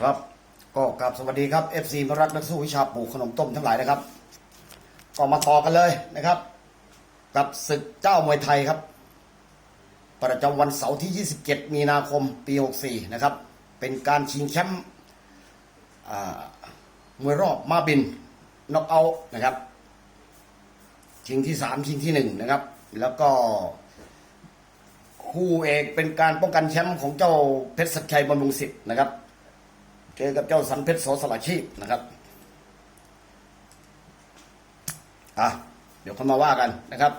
ครับ ก็กราบสวัสดีครับ FC มรักนักสู้วิชาปลูกขนมต้มทั้งหลายนะครับ ก็มาต่อกันเลยนะครับ กับศึกเจ้ามวยไทยครับ ประจำวันเสาร์ที่ 27 มีนาคมปี 64 นะครับ เป็นการชิงแชมป์มวยรอบมาบินน็อกเอาท์นะครับ ชิงที่ 3 ชิงที่ 1 นะครับ แล้วก็คู่เอกเป็นการป้องกันแชมป์ของเจ้าเพชรสักชัยบำรุงศิษย์นะครับ เจอกับเจ้าสันเพชรโสสละชีพนะครับอะเดี๋ยวเขามาว่ากันนะครับ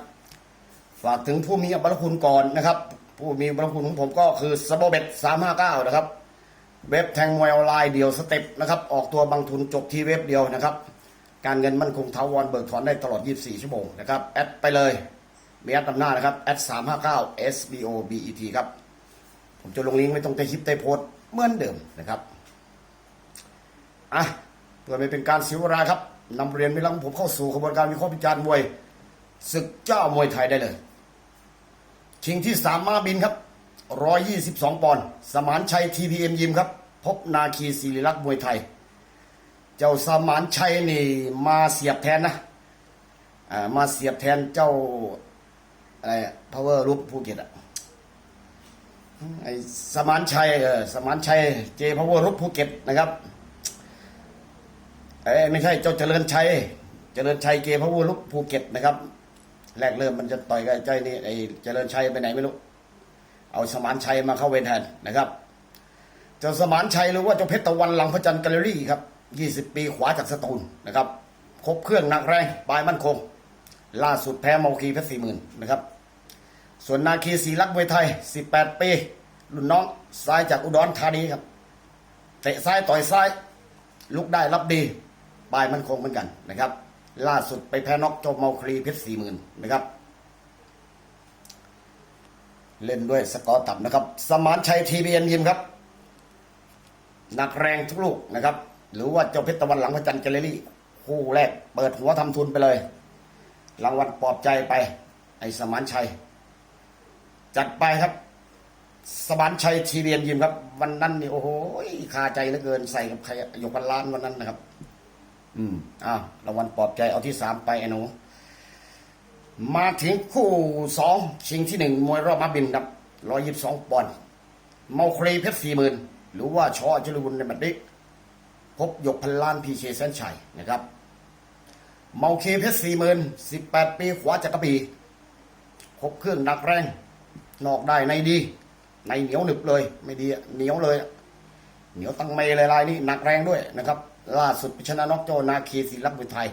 ฝากถึงผู้มีบารคุณก่อนนะครับ ผู้มีบารคุณของผมก็คือสโบเบ็ดสามห้าเก้านะครับ เว็บแทงมวยออนไลน์เดียวสเต็ปนะครับ ออกตัวบางทุนจบที่เว็บเดียวนะครับ การเงินมั่นคงเทาวรเบิกถอนได้ตลอด 24 ชั่วโมงนะครับ แอดไปเลยมีแอดนำหน้านะครับแอดสามห้าเก้า SBOBET ครับ ผมจะลงลิงก์ไว้ตรงใต้คลิปใต้โพสต์เหมือนเดิมนะครับ อะเพื่อไม่เป็นการเสียเวลาครับนำเรียนไปลังผมเข้าสู่กระบวนการวิเคราะห์วิจารณ์มวยศึกเจ้ามวยไทยได้เลย ชิงที่สามมาบินครับร้อยยี่สิบสองปอนด์สมานชัยทีพีเอ็มยิมครับ พบนาคีศิริลักษ์มวยไทย เจ้าสมานชัยนี่มาเสียบแทนนะมาเสียบแทนเจ้าอะไรพาวเวอร์รูปภูเก็ตอะไอสมานชัยเออสมานชัยเจพาวเวอร์รูปภูเก็ตนะครับ เอ้ยไม่ใช่เจ้าเจริญชัย เจริญชัยเกพะวูลุกภูเก็ตนะครับ แรกเริ่มมันจะต่อยกับไอ้เจ้านี่ไอ้เจริญชัยไปไหนไม่รู้ เอาสมานชัยมาเข้าเวรแทนนะครับ เจ้าสมานชัยหรือว่าเจ้าเพชรตะวันหลังพระจันทร์แกลเลอรี่ครับ20ปีขวาจากสตูลนะครับ ครบเครื่องหนักแรงปลายมั่นคง ล่าสุดแพ้เมาคีเพชรสี่หมื่นนะครับ ส่วนนาคีศรีลักษณ์มวไทย18ปีรุ่นน้องซ้ายจากอุดรธานีครับ เตะซ้ายต่อยซ้ายลุกได้รับดี ปลายมันคงเหมือนกันนะครับ ล่าสุดไปแพ้น็อกเจ้าเมาคลีเพชรสี่หมื่นนะครับ เล่นด้วยสกอร์ต่ำนะครับ สมานชัยทีบีเอ็นยิมครับหนักแรงทุกลูกนะครับ หรือว่าเจ้าเพชรตะวันหลังพระจันทร์แกลเลอรี่คู่แรก เปิดหัวทำทุนไปเลย รางวัลปลอบใจไป ไอ้สมานชัย จัดไปครับ สมานชัยทีเรียนยิมครับ วันนั้นนี่โอ้โหคาใจเหลือเกินใส่กับใครหยกพันล้านวันนั้นนะครับ อืมอ้าวรางวัลปลอบใจเอาที่สามไปไอ้หนูมาถึงคู่สองชิงที่หนึ่งมวยรอบมาบินครับร้อยยิบสองปอนด์เมาครีเพชรสี่หมื่นหรือว่าชอจรุบุญในบัดนี้พบยกพันล้านพีเคแสนชัยนะครับ เมาเคเพชรสี่หมื่นสิบแปดปีขวาจักรปีครบเครื่องหนักแรง นอกได้ในดี ในเหนียวหนึบเลย ไม่ดีอะเหนียวเลยอะเหนียวตั้งเมเลยลายนี้หนักแรงด้วยนะครับ ล่าสุดชนะน็อกเจ้านาคีศิลักษ์บุไทย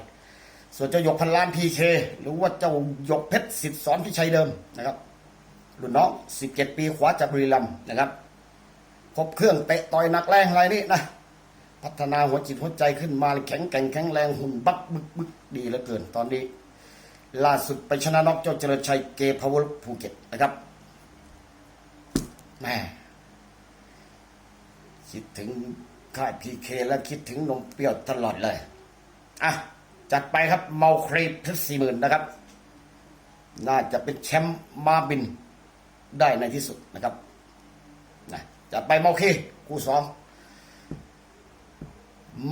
ส่วนเจ้าหยกพันล้านพีเคหรือว่าเจ้าหยกเพชรสิทธิ์สอนพิชัยเดิมนะครับรุ่นน้อง 17 ปีขวาจากบุรีรัมย์นะครับครบเครื่องเตะต่อยหนักแรงอะไรนี่นะพัฒนาหัวจิตหัวใจขึ้นมาแข็งแกร่งแข็งแรงหุ่นบักบึกบึกดีเหลือเกินตอนนี้ ล่าสุดไปชนะน็อกเจ้าเจริญชัยเกพาวเวอร์ภูเก็ตนะครับแม่คิดถึง ค่ายพีเคแล้วคิดถึงนมเปรี้ยวตลอดเลย อะ จัดไปครับเมาครีเพชรสี่หมื่นนะครับ น่าจะเป็นแชมป์มาบินได้ในที่สุดนะครับนะจัดไปเมาคีคู่สอง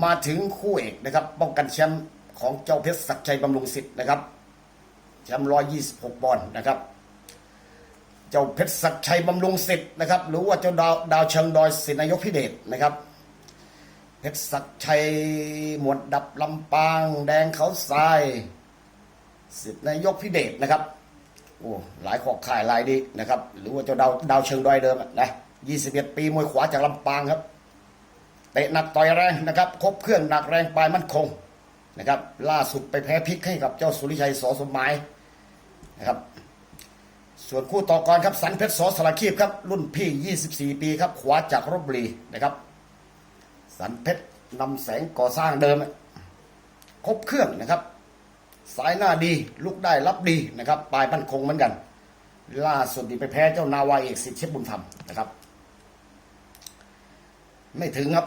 มาถึงคู่เอกนะครับ ป้องกันแชมป์ของเจ้าเพชรศักดิ์ชัยบำรุงศิษย์นะครับแชมป์ร้อยยี่สิบหกปอนด์นะครับ เจ้าเพชรศักดิ์ชัยบำรุงศิษย์นะครับ หรือว่าเจ้าดาวดาวเชิงดอยศินายกพิเดชนะครับ เพชรศักชัย หมวดดับลำปาง แดงเขาทรายสิทธินายกพิเดชนะครับโอ้หลายขอกข่ายหลายดีนะครับ หรือว่าเจ้าดาวดาวเชิงดอยเดิมอะนะ21ปีมวยขวาจากลำปางครับเตะหนักต่อยแรงนะครับครบเครื่องหนักแรงปลายมั่นคงนะครับล่าสุดไปแพ้พิกให้กับเจ้าสุริชัยสอสมหมายนะครับส่วนคู่ต่อกรครับสันเพชรสอสารคีบครับรุ่นพี่ 24 ปีครับขวาจากรบบุรีนะครับ สันเพชรนำแสงก่อสร้างเดิมครบเครื่องนะครับ สายหน้าดีลุกได้รับดีนะครับปลายมั่นคงเหมือนกัน ล่าสุดนี่ไปแพ้เจ้านาวาเอกสิทธิ์เชฟบุญธรรมนะครับ ไม่ถึงครับ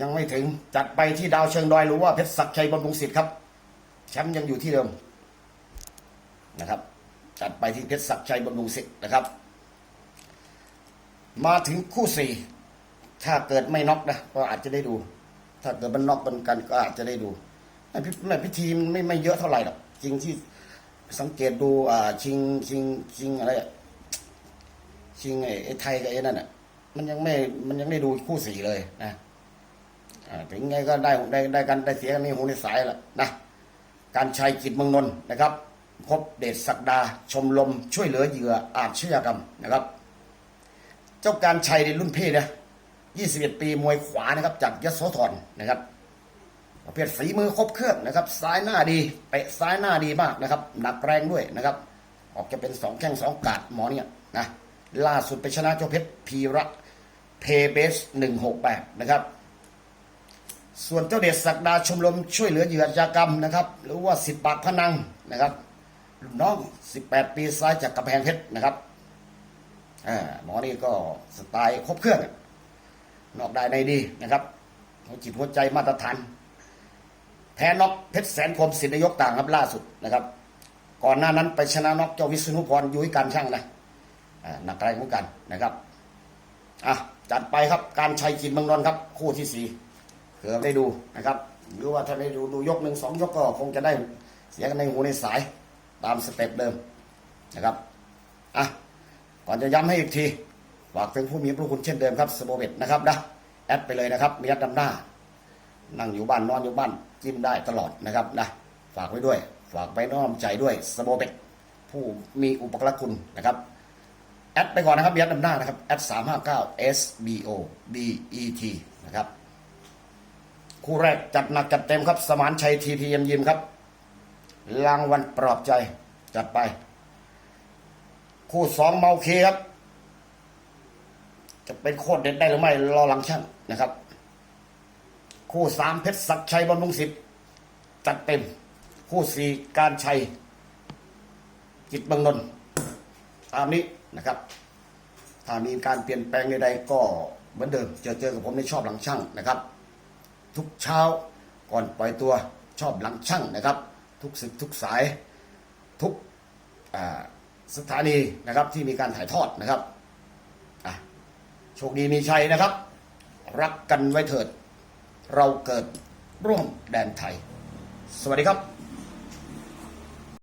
ยังไม่ถึงจัดไปที่ดาวเชิงดอยหรือว่าเพชรศักดิ์ชัยบำรุงศิษย์ครับแชมป์ยังอยู่ที่เดิมนะครับจัดไปที่เพชรศักดิ์ชัยบำรุงศิษย์นะครับ มาถึงคู่สี่ ถ้าเกิดไม่น็อกนะก็อาจจะได้ดู ถ้าเกิดมันน็อกกันกันก็อาจจะได้ดูไอ้พิแม่พิธีมันไม่ไม่เยอะเท่าไหร่หรอกจริงที่สังเกตดูอ่าชิงชิงชิงอะไรอะชิงไอ้ไอ้ไทยกับไอ้นั่นอะ มันยังไม่มันยังได้ดูคู่สี่เลยนะอ่าถึงไงก็ได้ได้ได้กันได้เสียกันในหูในสายละนะการชัยกิจเมืองนนท์นะครับ พบเดชศักดา ชมรมช่วยเหลือเหยื่ออาชญากรรมนะครับ เจ้าการชัยในรุ่นพี่นะ 21 ปีมวยขวานะครับ จากยโสธรนะครับประเภทฝีมือครบเครื่องนะครับ ซ้ายหน้าดีเตะซ้ายหน้าดีมากนะครับ หนักแรงด้วยนะครับ ออกจะเป็นสองแข้งสองกาดหมอเนี่ยนะล่าสุดไปชนะเจ้าเพชรพีระเพเบสหนึ่งหกแปดนะครับ ส่วนเจ้าเดชศักดาชมรมช่วยเหลือเหยื่ออาชญากรรมนะครับ หรือว่าสิบปากพนังนะครับรุ่นน้อง 18 ปีซ้ายจากกำแพงเพชรนะครับอาหมอนี่ก็สไตล์ครบเครื่องอ นอกได้ในดีนะครับหัวจิตหัวใจมาตรฐาน แพ้น็อกเพชรแสนคมสิทธินายกต่างครับล่าสุดนะครับ ก่อนหน้านั้นไปชนะน็อกเจ้าวิษณุพรยุ้ยการช่างนะหนักแรงเหมือนกันนะครับอะจัดไปครับการชัยกินเมืองนนครับ คู่ที่สี่เผื่อได้ดูนะครับ หรือว่าถ้าได้ดูดูยกหนึ่งสองยกก็คงจะได้เสียกันในหูในสายตามสเต็ปเดิมนะครับอะก่อนจะย้ำให้อีกที ฝากถึงผู้มีพระคุณเช่นเดิมครับสโบเบตนะครับนะแอดไปเลยนะครับมีแอดดำหน้า นั่งอยู่บ้านนอนอยู่บ้านจิ้มได้ตลอดนะครับนะฝากไว้ด้วย ฝากไปน้อมใจด้วยสโบเบตผู้มีอุปกรณ์คุณนะครับแอดไปก่อนนะครับมีแอดดำหน้านะครับแอดสามห้าเก้า S B O B E T นะครับคู่แรกจัดหนักจัดเต็มครับ สมานชัยทีพีเอ็มยิมครับรางวัลปลอบใจจัดไป คู่สองเมาเคครับ จะเป็นโคตรเด็ดได้หรือไม่รอหลังช่างนะครับ คู่สามเพชรศักชัยบำรุงศิษย์จัดเต็ม คู่สี่การชัย จิตเมืองนนตามนี้นะครับ ถ้ามีการเปลี่ยนแปลงใดๆก็เหมือนเดิมเจอเจอกับผมในชอบหลังช่างนะครับ ทุกเช้าก่อนปล่อยตัวชอบหลังช่างนะครับ ทุกสึกทุกสายทุกสถานีนะครับที่มีการถ่ายทอดนะครับ โชคดีมีชัยนะครับ รักกันไว้เถิด เราเกิดร่วมแดนไทย สวัสดีครับ